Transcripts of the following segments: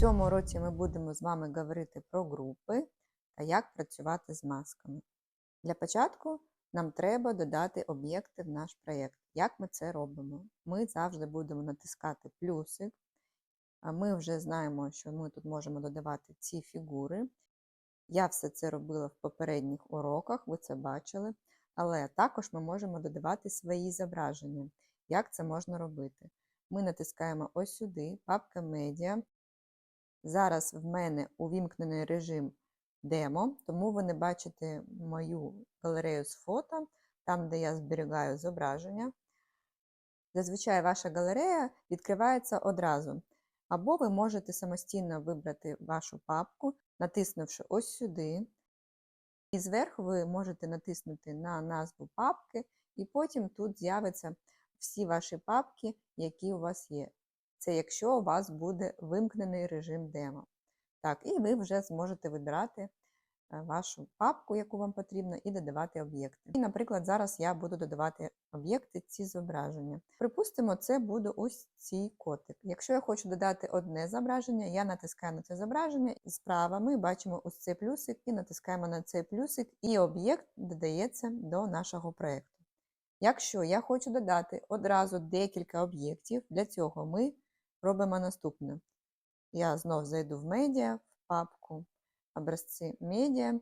цьому році ми будемо з вами говорити про групи та як працювати з масками. Для початку нам треба додати об'єкти в наш проєкт. Як ми це робимо? Ми завжди будемо натискати плюсик. Ми вже знаємо, що ми тут можемо додавати ці фігури. Я все це робила в попередніх уроках, ви це бачили. Але також ми можемо додавати свої зображення. Як це можна робити? Ми натискаємо ось сюди, папка медіа. Зараз в мене увімкнений режим демо, тому ви не бачите мою галерею з фото, там, де я зберігаю зображення. Зазвичай ваша галерея відкривається одразу. Або ви можете самостійно вибрати вашу папку, натиснувши ось сюди. І зверху ви можете натиснути на назву папки, і потім тут з'являться всі ваші папки, які у вас є. Це якщо у вас буде вимкнений режим демо. Так, і ви вже зможете вибирати е, вашу папку, яку вам потрібно, і додавати об'єкти. І, наприклад, зараз я буду додавати об'єкти ці зображення. Припустимо, це буде ось цей котик. Якщо я хочу додати одне зображення, я натискаю на це зображення, і справа ми бачимо ось цей плюсик і натискаємо на цей плюсик, і об'єкт додається до нашого проєкту. Якщо я хочу додати одразу декілька об'єктів, для цього ми робимо наступне. Я знов зайду в медіа, в папку образці медіа,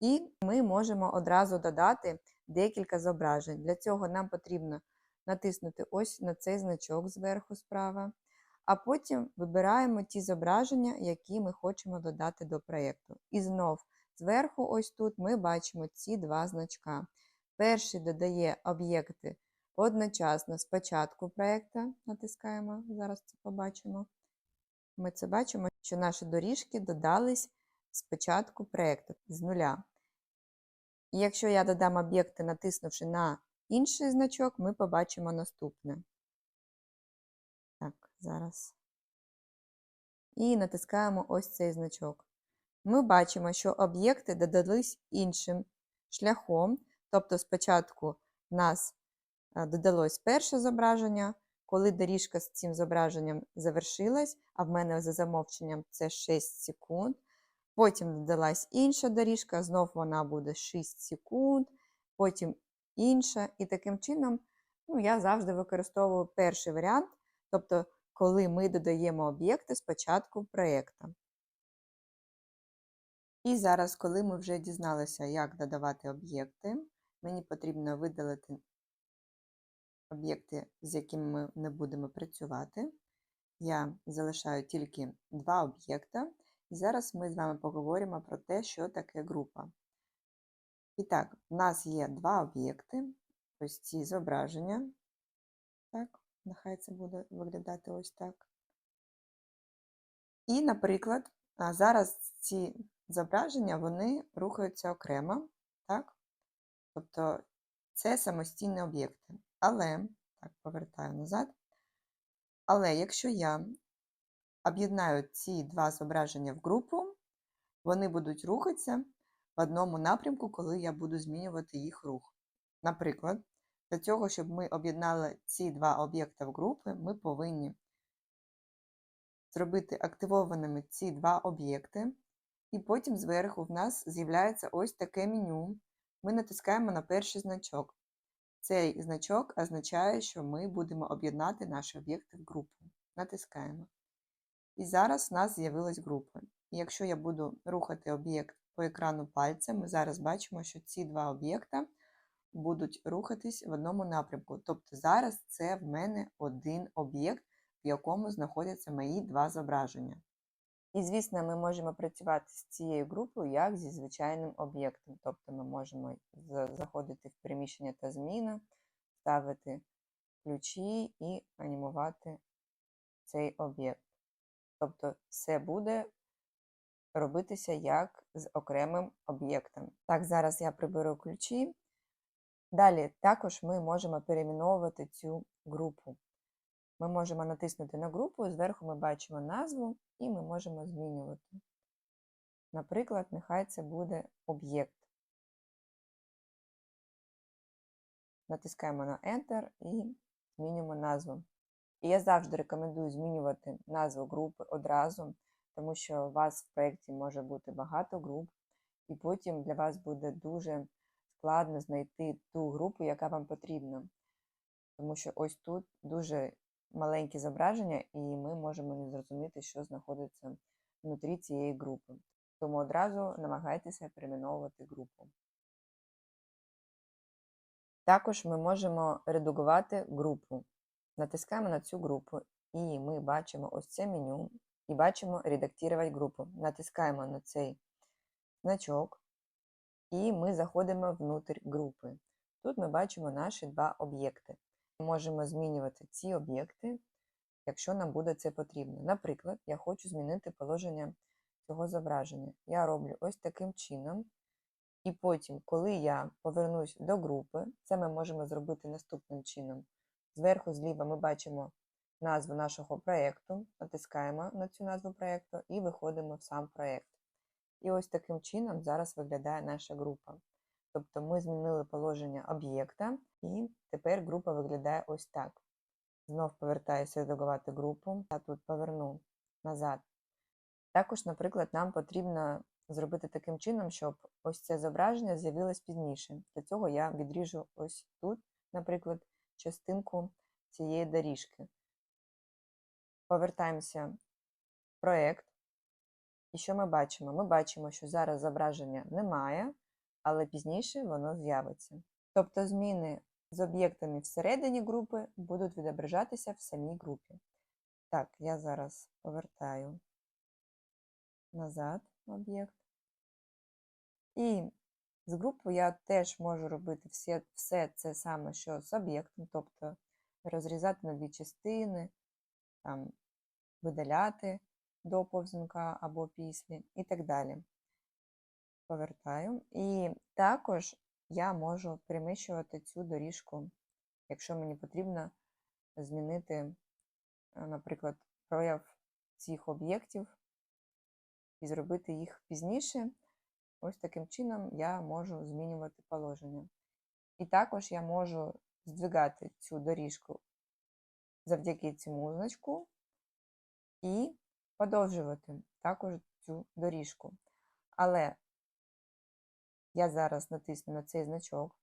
і ми можемо одразу додати декілька зображень. Для цього нам потрібно натиснути ось на цей значок зверху справа, а потім вибираємо ті зображення, які ми хочемо додати до проєкту. І знов зверху, ось тут, ми бачимо ці два значка. Перший додає об'єкти одночасно з початку проєкту, натискаємо, зараз це побачимо. Ми це бачимо, що наші доріжки додались з початку проєкту, з нуля. І якщо я додам об'єкти, натиснувши на інший значок, ми побачимо наступне. Так, зараз. І натискаємо ось цей значок. Ми бачимо, що об'єкти додались іншим шляхом, тобто спочатку в нас додалось перше зображення, коли доріжка з цим зображенням завершилась, а в мене за замовченням це 6 секунд. Потім додалась інша доріжка, знов вона буде 6 секунд, потім інша. І таким чином ну, я завжди використовую перший варіант, тобто, коли ми додаємо об'єкти спочатку проєкту. І зараз, коли ми вже дізналися, як додавати об'єкти, мені потрібно видалити об'єкти, з якими ми не будемо працювати. Я залишаю тільки два об'єкта. І зараз ми з вами поговоримо про те, що таке група. І так, в нас є два об'єкти, ось ці зображення. Так, нехай це буде виглядати ось так. І, наприклад, зараз ці зображення вони рухаються окремо, так? Тобто це самостійні об'єкти. Але, так, повертаю назад. Але якщо я об'єднаю ці два зображення в групу, вони будуть рухатися в одному напрямку, коли я буду змінювати їх рух. Наприклад, для цього, щоб ми об'єднали ці два об'єкти в групи, ми повинні зробити активованими ці два об'єкти, і потім зверху в нас з'являється ось таке меню. Ми натискаємо на перший значок. Цей значок означає, що ми будемо об'єднати наші об'єкти в групу. Натискаємо. І зараз в нас з'явилась група. І якщо я буду рухати об'єкт по екрану пальцем, ми зараз бачимо, що ці два об'єкта будуть рухатись в одному напрямку. Тобто зараз це в мене один об'єкт, в якому знаходяться мої два зображення. І, звісно, ми можемо працювати з цією групою як зі звичайним об'єктом. Тобто ми можемо заходити в приміщення та зміна, ставити ключі і анімувати цей об'єкт. Тобто все буде робитися як з окремим об'єктом. Так, зараз я приберу ключі. Далі також ми можемо перейменовувати цю групу. Ми можемо натиснути на групу, зверху ми бачимо назву і ми можемо змінювати. Наприклад, нехай це буде об'єкт. Натискаємо на Enter і змінюємо назву. І я завжди рекомендую змінювати назву групи одразу, тому що у вас в проєкті може бути багато груп, і потім для вас буде дуже складно знайти ту групу, яка вам потрібна. Тому що ось тут дуже маленькі зображення, і ми можемо не зрозуміти, що знаходиться внутрі цієї групи. Тому одразу намагайтеся перейменовувати групу. Також ми можемо редагувати групу. Натискаємо на цю групу, і ми бачимо ось це меню, і бачимо редактувати групу. Натискаємо на цей значок, і ми заходимо внутрь групи. Тут ми бачимо наші два об'єкти. Можемо змінювати ці об'єкти, якщо нам буде це потрібно. Наприклад, я хочу змінити положення цього зображення. Я роблю ось таким чином. І потім, коли я повернусь до групи, це ми можемо зробити наступним чином. Зверху зліва ми бачимо назву нашого проєкту, натискаємо на цю назву проєкту і виходимо в сам проєкт. І ось таким чином зараз виглядає наша група. Тобто ми змінили положення об'єкта, і тепер група виглядає ось так. Знов повертаюся редагувати групу, а тут поверну назад. Також, наприклад, нам потрібно зробити таким чином, щоб ось це зображення з'явилось пізніше. Для цього я відріжу ось тут, наприклад, частинку цієї доріжки. Повертаємося в проєкт. І що ми бачимо? Ми бачимо, що зараз зображення немає, але пізніше воно з'явиться. Тобто зміни з об'єктами всередині групи будуть відображатися в самій групі. Так, я зараз повертаю назад об'єкт. І з групою я теж можу робити все, все це саме, що з об'єктом, тобто розрізати на дві частини, там, видаляти до повзунка або після і так далі. Повертаю. І також я можу переміщувати цю доріжку, якщо мені потрібно змінити, е, наприклад, прояв цих об'єктів і зробити їх пізніше. Ось таким чином я можу змінювати положення. І також я можу здвигати цю доріжку завдяки цьому значку і подовжувати також цю доріжку. Але я зараз натисну на цей значок.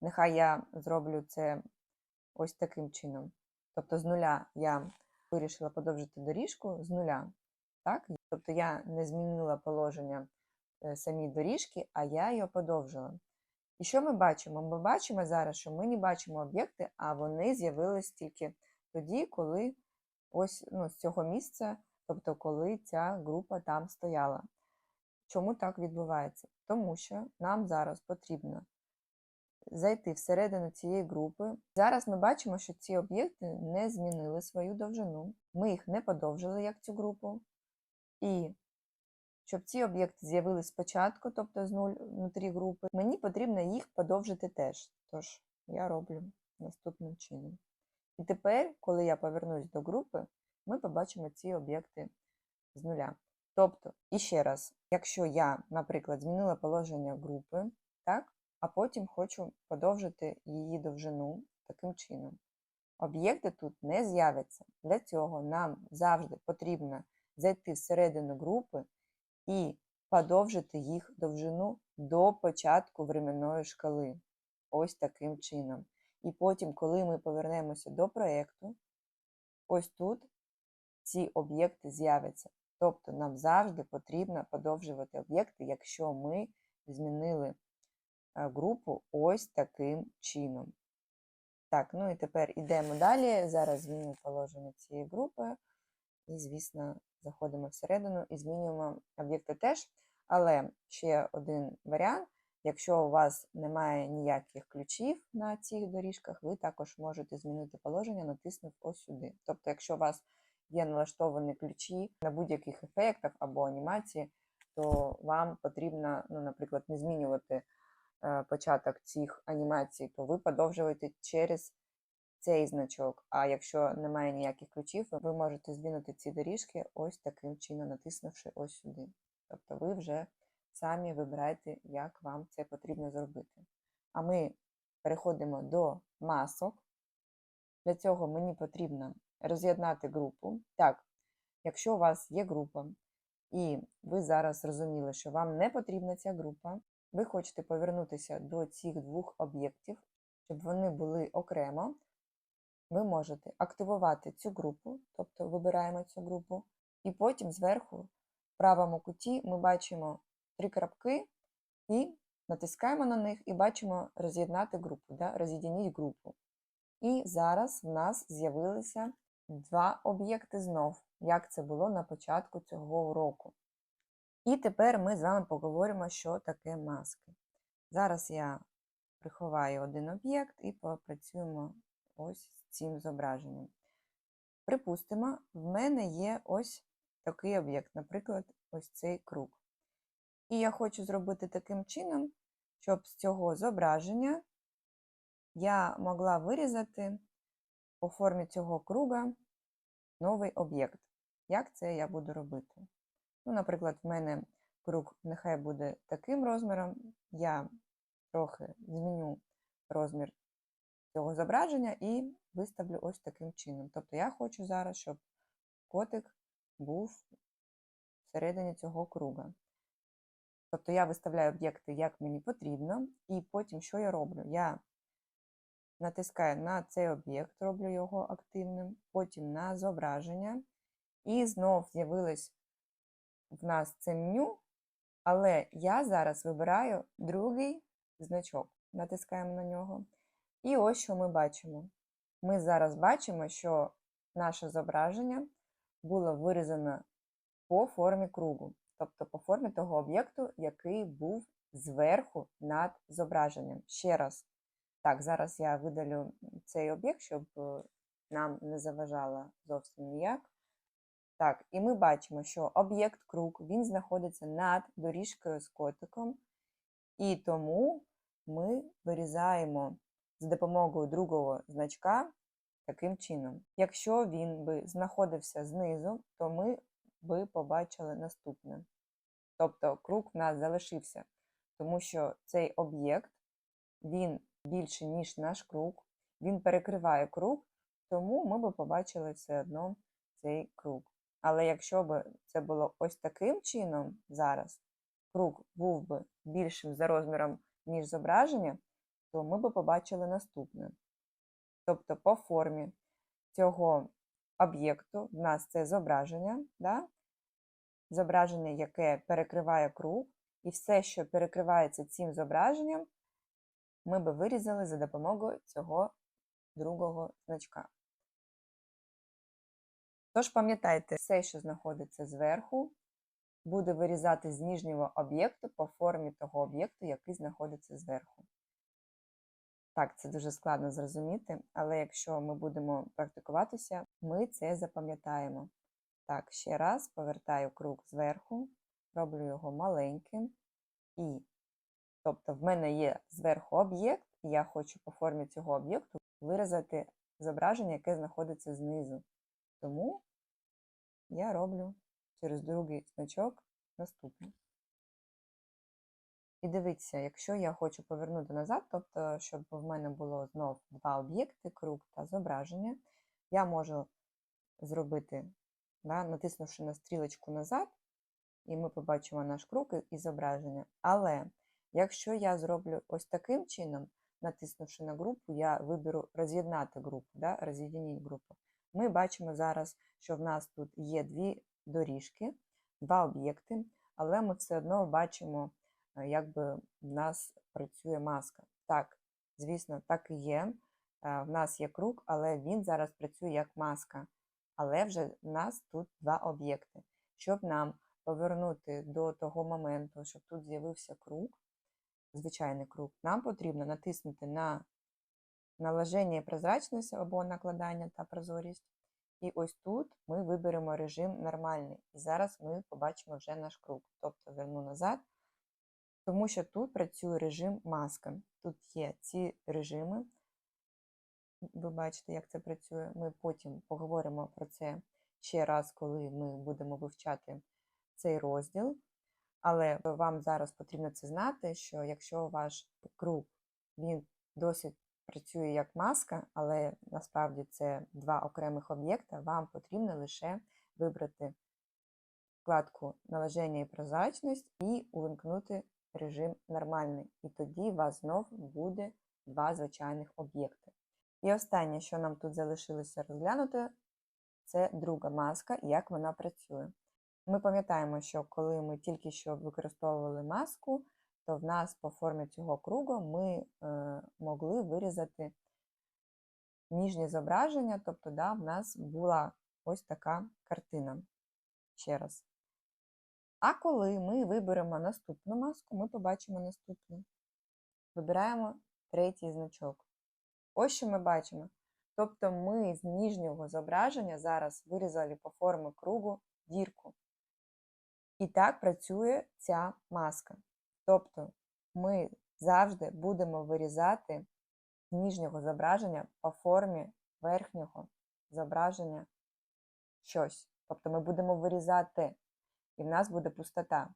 Нехай я зроблю це ось таким чином. Тобто з нуля я вирішила подовжити доріжку з нуля. Так? Тобто я не змінила положення е, самій доріжки, а я її подовжила. І що ми бачимо? Ми бачимо зараз, що ми не бачимо об'єкти, а вони з'явились тільки тоді, коли ось ну, з цього місця, тобто коли ця група там стояла. Чому так відбувається? Тому що нам зараз потрібно зайти всередину цієї групи. Зараз ми бачимо, що ці об'єкти не змінили свою довжину. Ми їх не подовжили як цю групу. І щоб ці об'єкти з'явились спочатку, тобто з нуль внутрі групи, мені потрібно їх подовжити теж. Тож я роблю наступним чином. І тепер, коли я повернусь до групи, ми побачимо ці об'єкти з нуля. Тобто, і ще раз, якщо я, наприклад, змінила положення групи, так, а потім хочу подовжити її довжину таким чином. Об'єкти тут не з'являться. Для цього нам завжди потрібно зайти всередину групи і подовжити їх довжину до початку временної шкали. Ось таким чином. І потім, коли ми повернемося до проєкту, ось тут ці об'єкти з'являться. Тобто нам завжди потрібно подовжувати об'єкти, якщо ми змінили е, групу ось таким чином. Так, ну і тепер йдемо далі. Зараз зміню положення цієї групи. І, звісно, заходимо всередину і змінюємо об'єкти теж. Але ще один варіант. Якщо у вас немає ніяких ключів на цих доріжках, ви також можете змінити положення, натиснув ось сюди. Тобто, якщо у вас є налаштовані ключі на будь-яких ефектах або анімації, то вам потрібно, ну, наприклад, не змінювати е, початок цих анімацій, то ви подовжуєте через цей значок. А якщо немає ніяких ключів, ви можете здвинути ці доріжки ось таким чином, натиснувши ось сюди. Тобто ви вже самі вибираєте, як вам це потрібно зробити. А ми переходимо до масок. Для цього мені потрібно роз'єднати групу. Так, якщо у вас є група, і ви зараз зрозуміли, що вам не потрібна ця група, ви хочете повернутися до цих двох об'єктів, щоб вони були окремо, ви можете активувати цю групу, тобто вибираємо цю групу, і потім зверху в правому куті ми бачимо три крапки і натискаємо на них і бачимо роз'єднати групу, да? роз'єдніть групу. І зараз в нас з'явилися два об'єкти знов, як це було на початку цього уроку. І тепер ми з вами поговоримо, що таке маски. Зараз я приховаю один об'єкт і попрацюємо ось з цим зображенням. Припустимо, в мене є ось такий об'єкт, наприклад, ось цей круг. І я хочу зробити таким чином, щоб з цього зображення я могла вирізати по формі цього круга новий об'єкт. Як це я буду робити? Ну, Наприклад, в мене круг нехай буде таким розміром, я трохи зміню розмір цього зображення і виставлю ось таким чином. Тобто я хочу зараз, щоб котик був всередині цього круга. Тобто я виставляю об'єкти, як мені потрібно, і потім що я роблю? Я натискаю на цей об'єкт, роблю його активним, потім на зображення, і знов з'явилось в нас це меню, але я зараз вибираю другий значок, натискаємо на нього. І ось що ми бачимо. Ми зараз бачимо, що наше зображення було вирізано по формі кругу, тобто по формі того об'єкту, який був зверху над зображенням. Ще раз. Так, зараз я видалю цей об'єкт, щоб е, нам не заважало зовсім ніяк. Так, і ми бачимо, що об'єкт круг він знаходиться над доріжкою з котиком, і тому ми вирізаємо за допомогою другого значка таким чином. Якщо він би знаходився знизу, то ми би побачили наступне. Тобто круг в нас залишився, тому що цей об'єкт він більше, ніж наш круг, він перекриває круг, тому ми би побачили все одно цей круг. Але якщо б це було ось таким чином зараз, круг був би більшим за розміром, ніж зображення, то ми б побачили наступне. Тобто, по формі цього об'єкту в нас це зображення, да? зображення, яке перекриває круг, і все, що перекривається цим зображенням, ми би вирізали за допомогою цього другого значка. Тож пам'ятайте, все, що знаходиться зверху, буде вирізати з нижнього об'єкту по формі того об'єкту, який знаходиться зверху. Так, це дуже складно зрозуміти, але якщо ми будемо практикуватися, ми це запам'ятаємо. Так, ще раз повертаю круг зверху, роблю його маленьким. І, тобто, в мене є зверху об'єкт, і я хочу по формі цього об'єкту виразити зображення, яке знаходиться знизу. Тому я роблю через другий значок наступне. І дивіться, якщо я хочу повернути назад, тобто, щоб в мене було знов два об'єкти, круг та зображення, я можу зробити, да, натиснувши на стрілочку назад, і ми побачимо наш круг і зображення. Але якщо я зроблю ось таким чином, натиснувши на групу, я виберу роз'єднати групу, да, роз'єдніть групу. Ми бачимо зараз, що в нас тут є дві доріжки, два об'єкти, але ми все одно бачимо, якби в нас працює маска. Так, звісно, так і є. В нас є круг, але він зараз працює як маска. Але вже в нас тут два об'єкти. Щоб нам повернути до того моменту, щоб тут з'явився круг, звичайний круг, нам потрібно натиснути на наложення прозрачності або накладання та прозорість. І ось тут ми виберемо режим нормальний. І зараз ми побачимо вже наш круг. Тобто верну назад, тому що тут працює режим маска. Тут є ці режими. Ви бачите, як це працює. Ми потім поговоримо про це ще раз, коли ми будемо вивчати цей розділ. Але вам зараз потрібно це знати, що якщо ваш круг він досить працює як маска, але насправді це два окремих об'єкта, вам потрібно лише вибрати вкладку Наложення і прозрачність і увімкнути режим нормальний. І тоді у вас знов буде два звичайних об'єкти. І останнє, що нам тут залишилося розглянути, це друга маска як вона працює. Ми пам'ятаємо, що коли ми тільки що використовували маску, то в нас по формі цього кругу ми е, могли вирізати ніжнє зображення, тобто да, в нас була ось така картина. Ще раз. А коли ми виберемо наступну маску, ми побачимо наступну. Вибираємо третій значок. Ось що ми бачимо. Тобто ми з ніжнього зображення зараз вирізали по формі кругу дірку. І так працює ця маска. Тобто ми завжди будемо вирізати з ніжнього зображення по формі верхнього зображення щось. Тобто ми будемо вирізати, і в нас буде пустота.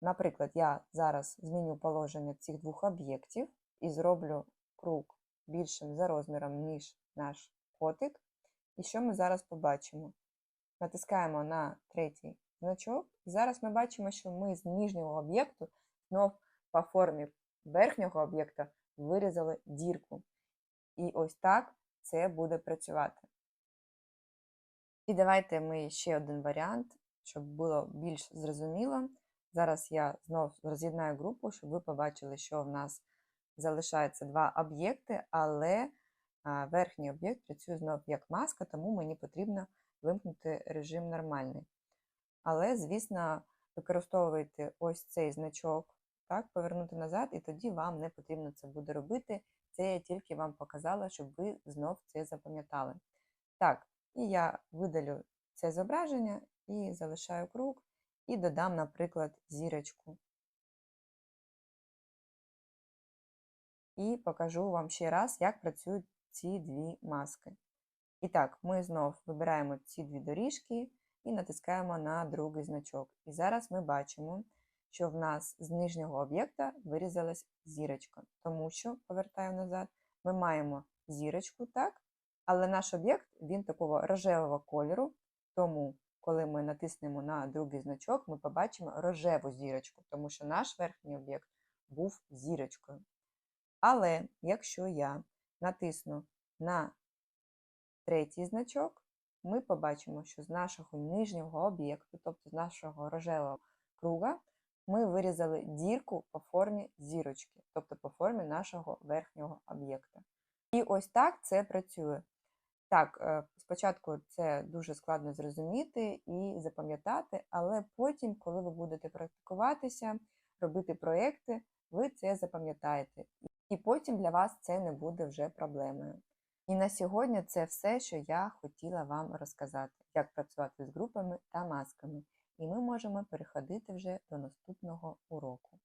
Наприклад, я зараз зміню положення цих двох об'єктів і зроблю круг більшим за розміром, ніж наш котик. І що ми зараз побачимо? Натискаємо на третій значок, і зараз ми бачимо, що ми з нижнього об'єкту знов по формі верхнього об'єкта вирізали дірку. І ось так це буде працювати. І давайте ми ще один варіант, щоб було більш зрозуміло. Зараз я знов роз'єднаю групу, щоб ви побачили, що в нас залишається два об'єкти, але верхній об'єкт працює знов як маска, тому мені потрібно вимкнути режим нормальний. Але, звісно, використовуйте ось цей значок, так, повернути назад, і тоді вам не потрібно це буде робити. Це я тільки вам показала, щоб ви знов це запам'ятали. Так, і я видалю це зображення і залишаю круг, і додам, наприклад, зірочку. І покажу вам ще раз, як працюють ці дві маски. І так, ми знов вибираємо ці дві доріжки і натискаємо на другий значок. І зараз ми бачимо, що в нас з нижнього об'єкта вирізалась зірочка, тому що, повертаю назад, ми маємо зірочку, так? Але наш об'єкт він такого рожевого кольору, тому коли ми натиснемо на другий значок, ми побачимо рожеву зірочку, тому що наш верхній об'єкт був зірочкою. Але якщо я натисну на третій значок, ми побачимо, що з нашого нижнього об'єкту, тобто з нашого рожевого круга, ми вирізали дірку по формі зірочки, тобто по формі нашого верхнього об'єкта. І ось так це працює. Так, е, спочатку це дуже складно зрозуміти і запам'ятати, але потім, коли ви будете практикуватися, робити проекти, ви це запам'ятаєте. І потім для вас це не буде вже проблемою. І на сьогодні це все, що я хотіла вам розказати, як працювати з групами та масками. І ми можемо переходити вже до наступного уроку.